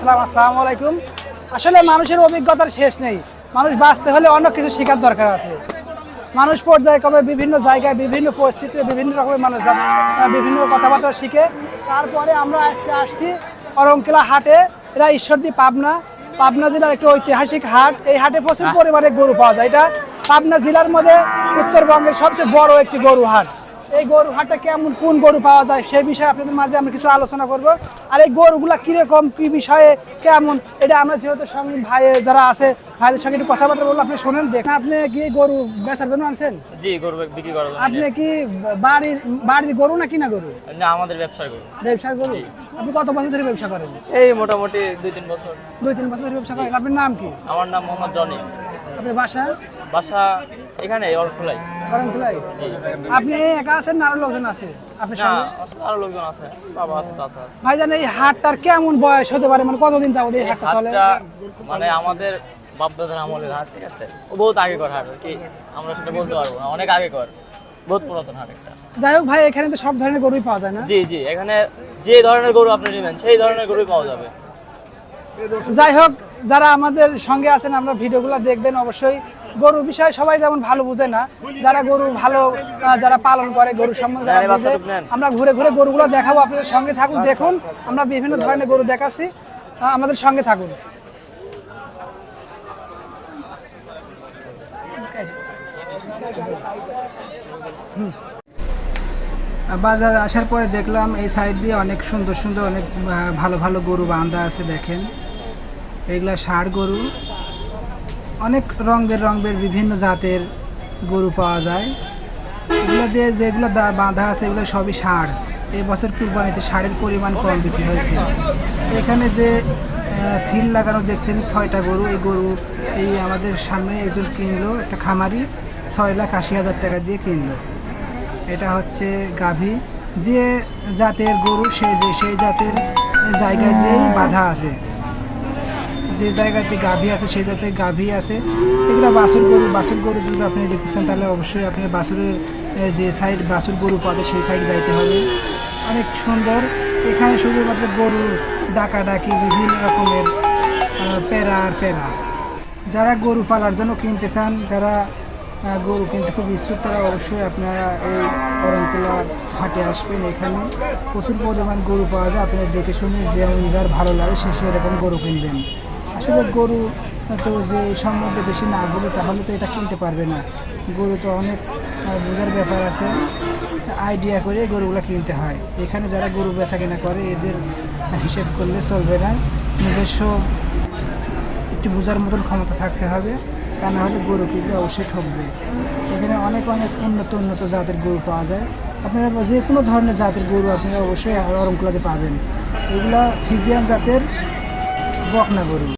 সালাম আসসালামু আলাইকুম। আসলে মানুষের অভিজ্ঞতার শেষ নেই। মানুষ বাঁচতে হলে অনেক কিছু শেখার দরকার আছে। মানুষ পর্যায়ক্রমে বিভিন্ন জায়গায় বিভিন্ন পরিস্থিতিতে বিভিন্ন রকমের মানুষ বিভিন্ন কথাবার্তা শিখে তারপরে আমরা আজকে আসছি অরঙ্কিলা হাটে। এটা ঈশ্বরদী পাবনা। পাবনা জেলার একটি ঐতিহাসিক হাট। এই হাটে প্রচুর পরিমাণে গরু পাওয়া যায়। এটা পাবনা জেলার মধ্যে উত্তরবঙ্গের সবচেয়ে বড় একটি গরু হাট। এই গরু হাটটা কেমন কোন গরু পাওয়া যায় সেই বিষয়ে আপনাদের মাঝে আমরা কিছু আলোচনা করব। আর এই গরুগুলা কীরকম কি বিষয়ে কেমন এটা আমরা যেহেতু সঙ্গে ভাই যারা আছে ভাইদের সঙ্গে একটু কথাবার্তা বলব আপনি শোনেন দেখেন। আপনি কি গরু বেচার জন্য আনছেন? জি গরু বিক্রি করার জন্য আপনি কি বাড়ির বাড়ির গরু না কিনা গরু? না আমাদের ব্যবসার গরু। ব্যবসার গরু? আপনি কত বছর ধরে ব্যবসা করেন? এই মোটামুটি দুই তিন বছর। দুই তিন বছর ধরে ব্যবসা করেন। আপনার নাম কি? আমার নাম মোহাম্মদ জনি। আপনার বাসা? বাসা এখানে আপনি একা আছেন না আরও লোকজন আছে? আপনার না সঙ্গে আরও লোকজন আছে বাবা আছে চাচা আছে। ভাইজান এই হাটটার কেমন বয়স হতে পারে? মানে কতদিন যাব এই হাটটা চলে? মানে আমাদের বাপদাদার আমলের হাট ঠিক আছে? ও বহুত আগে কর হাট কি আমরা সেটা বলতে পারব না। অনেক আগে কর বহুত পুরাতন হাট একটা। যাই হোক ভাই এখানে তো সব ধরনের গরুই পাওয়া যায় না? জি জি এখানে যে ধরনের গরু আপনি নেবেন সেই ধরনের গরুই পাওয়া যাবে। যাই হোক যারা আমাদের সঙ্গে আছেন আমরা ভিডিওগুলো দেখবেন অবশ্যই। গরু বিষয়ে সবাই যেমন ভালো বুঝে না যারা গরু ভালো যারা পালন করে গরু সম্বন্ধে যারা বুঝে, আমরা ঘুরে ঘুরে গরুগুলো দেখাবো আপনাদের সঙ্গে থাকুন দেখুন আমরা বিভিন্ন ধরনের গরু দেখাচ্ছি আমাদের সঙ্গে থাকুন। বাজার আসার পরে দেখলাম এই সাইড দিয়ে অনেক সুন্দর সুন্দর অনেক ভালো ভালো গরু বান্ধা আছে দেখেন। এগুলা ষাড় গরু। অনেক রং বের বিভিন্ন জাতের গরু পাওয়া যায়। এগুলো দিয়ে যেগুলো বাঁধা আছে, এগুলো সবই ষাড়। এই বছর কুরবানিতে ষাঁড়ের পরিমাণ কম বিক্রি হয়েছে। এখানে যে সিল লাগানো দেখছেন, ছয়টা গরু। এই গরু এই আমাদের সামনে একজন কিনলো, একটা খামারি, ছয় লাখ আশি হাজার টাকা দিয়ে কিনলো। এটা হচ্ছে গাভী। যে জাতের গরু, সে যে সেই জাতের জায়গা দিয়েই বাধা আছে। যে জায়গাতে গাভী আছে সেই জায়গাতে গাভী আছে। এগুলো বাছুর গরু বাছুর গরু যদি আপনি যেতে চান তাহলে অবশ্যই আপনি বাছুরের এ, যে সাইড বাছুর গরু পাবে সেই সাইড যাইতে হবে। অনেক সুন্দর। এখানে শুধুমাত্র গরুর ডাকাডাকি বিভিন্ন রকমের প্যারা আর প্যারা যারা গরু পালার জন্য কিনতে চান যারা গরু কিনতে খুব ইচ্ছুক তারা অবশ্যই আপনারা এই করমকুলা হাটে আসবেন এখানে। প্রচুর পরিমাণ গরু পাওয়া যায় আপনারা দেখে শুনে যেমন যার ভালো লাগে সে সেরকম গরু কিনবেন। আসলে গরু তো যে এই সম্বন্ধে বেশি না বুঝে তাহলে তো এটা কিনতে পারবে না। গরু তো অনেক বোঝার ব্যাপার আছে। আইডিয়া করে গরুগুলো কিনতে হয়। এখানে যারা গরু বেচা কেনা করে, এদের হিসেব করলে চলবে না। নিজস্ব একটি বোঝার মতন ক্ষমতা থাকতে হবে। তা না হলে গরু কিনলে অবশ্যই ঠকবে। এখানে অনেক অনেক উন্নত উন্নত জাতের গরু পাওয়া যায়। আপনারা যে কোনো ধরনের জাতের গরু আপনারা অবশ্যই অরমকুলাতে পাবেন। এগুলা ফিজিয়াম জাতের বকনা গরু।